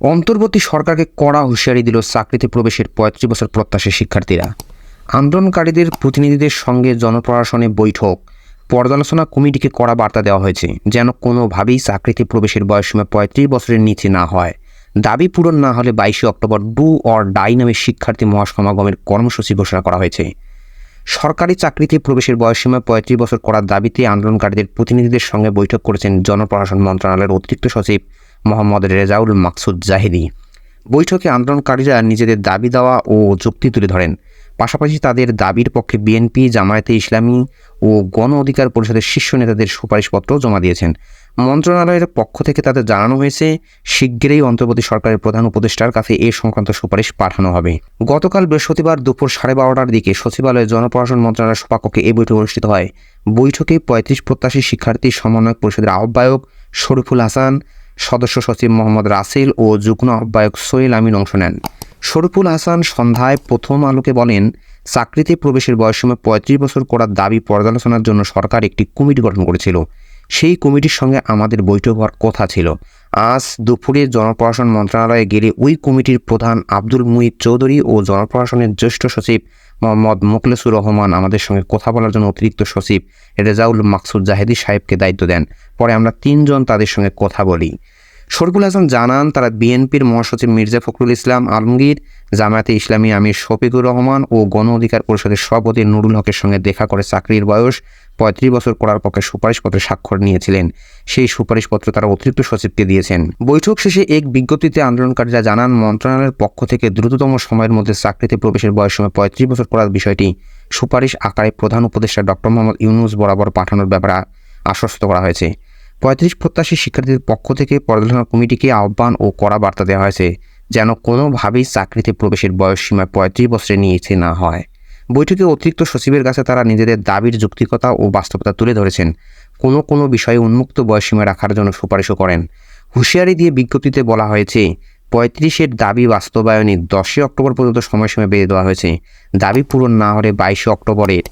অন্তর্বর্তী সরকারকে কড়া হুঁশিয়ারি দিল চাকরিতে প্রবেশের পঁয়ত্রিশ বছর প্রত্যাশী শিক্ষার্থীরা। আন্দোলনকারীদের প্রতিনিধিদের সঙ্গে জনপ্রশাসনে বৈঠক। পর্যালোচনা কমিটিকে কড়া বার্তা দেওয়া হয়েছে, যেন কোনোভাবেই চাকরিতে প্রবেশের বয়সসীমা পঁয়ত্রিশ বছরের নিচে না হয়। দাবি পূরণ না হলে বাইশে অক্টোবর ডু অর ডাই নামে শিক্ষার্থী মহাসমাগমের কর্মসূচি ঘোষণা করা হয়েছে। সরকারি চাকরিতে প্রবেশের বয়সসীমা পঁয়ত্রিশ বছর করার দাবিতে আন্দোলনকারীদের প্রতিনিধিদের সঙ্গে বৈঠক করেছেন জনপ্রশাসন মন্ত্রণালয়ের অতিরিক্ত সচিব মোহাম্মদ রেজাউল মাকসুদ জাহিদি। বৈঠকে আন্দোলনকারীরা নিজেদের দাবি দেওয়া ও যুক্তি তুলে ধরেন। পাশাপাশি তাদের দাবির পক্ষে বিএনপি, জামায়াতে ইসলামী ও গণ অধিকার পরিষদের শীর্ষ নেতাদের সুপারিশপত্র জমা দিয়েছেন। মন্ত্রণালয়ের পক্ষ থেকে তাদের জানানো হয়েছে শিগগিরই অন্তর্বর্তী সরকারের প্রধান উপদেষ্টার কাছে এ সংক্রান্ত সুপারিশ পাঠানো হবে। গতকাল বৃহস্পতিবার দুপুর সাড়ে বারোটার দিকে সচিবালয়ে জনপ্রশাসন মন্ত্রণালয়ের সভাকক্ষে এই বৈঠক অনুষ্ঠিত হয়। বৈঠকে পঁয়ত্রিশ প্রত্যাশী শিক্ষার্থী সমন্বয়ক পরিষদের আহ্বায়ক শরীফুল হাসান সদস্য সচিব মোহাম্মদ রাসেল ও যুগ্ম আহ্বায়ক সোহেল আমিন অংশ নেন। শরফুল হাসান সন্ধ্যায় প্রথম আলোকে বলেন, চাকরিতে প্রবেশের বয়সসীমা পঁয়ত্রিশ বছর করার দাবি পর্যালোচনার জন্য সরকার একটি কমিটি গঠন করেছিল। সেই কমিটির সঙ্গে আমাদের বৈঠক হওয়ার কথা ছিল। আজ দুপুরে জনপ্রশাসন মন্ত্রণালয়ে গেলে ওই কমিটির প্রধান আব্দুল মুহিত চৌধুরী ও জনপ্রশাসনের জ্যেষ্ঠ সচিব মোহাম্মদ মোখলেসুর রহমান আমাদের সঙ্গে কথা বলার জন্য অতিরিক্ত সচিব রেজাউল মাকসুদ জাহেদি সাহেবকে দায়িত্ব দেন। পরে আমরা তিনজন তাদের সঙ্গে কথা বলি। শরীফুল হাসান জানান, তারা বিএনপির মহাসচিব মির্জা ফখরুল ইসলাম আলমগীর, জামায়াতে ইসলামী আমির শফিকুর রহমান ও গণ অধিকার পরিষদের সভাপতি নুরুল হকের সঙ্গে দেখা করে চাকরির বয়স পঁয়ত্রিশ বছর করার পক্ষে সুপারিশপত্রে স্বাক্ষর নিয়েছিলেন। সেই সুপারিশপত্র তারা অতিরিক্ত সচিবকে দিয়েছেন। বৈঠক শেষে এক বিজ্ঞপ্তিতে আন্দোলনকারীরা জানান, মন্ত্রণালয়ের পক্ষ থেকে দ্রুততম সময়ের মধ্যে চাকরিতে প্রবেশের বয়স সময় পঁয়ত্রিশ বছর করার বিষয়টি সুপারিশ আকারে প্রধান উপদেষ্টা ডক্টর মোহাম্মদ ইউনুস বরাবর পাঠানোর ব্যাপারে আশ্বস্ত করা হয়েছে। পঁয়ত্রিশ প্রত্যাশী শিক্ষার্থীদের পক্ষ থেকে পর্যালোচনা কমিটিকে আহ্বান ও কড়া বার্তা দেওয়া হয়েছে, যেন কোনোভাবেই চাকরিতে প্রবেশের বয়স সীমা পঁয়ত্রিশ বছরে নিয়েছে না হয়। বৈঠকে অতিরিক্ত সচিবের কাছে তারা নিজেদের দাবির যৌক্তিকতা ও বাস্তবতা তুলে ধরেছেন। কোনো কোনো বিষয়ে উন্মুক্ত বয়সসীমা রাখার জন্য সুপারিশও করেন। হুঁশিয়ারি দিয়ে বিজ্ঞপ্তিতে বলা হয়েছে, পঁয়ত্রিশের দাবি বাস্তবায়নে দশই অক্টোবর পর্যন্ত সময়সীমা বেঁধে দেওয়া হয়েছে। দাবি পূরণ না হলে বাইশে অক্টোবরের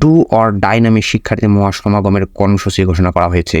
ডু অর ডাইনামিক শিক্ষার্থী মহাসমাগমের কর্মসূচি ঘোষণা করা হয়েছে।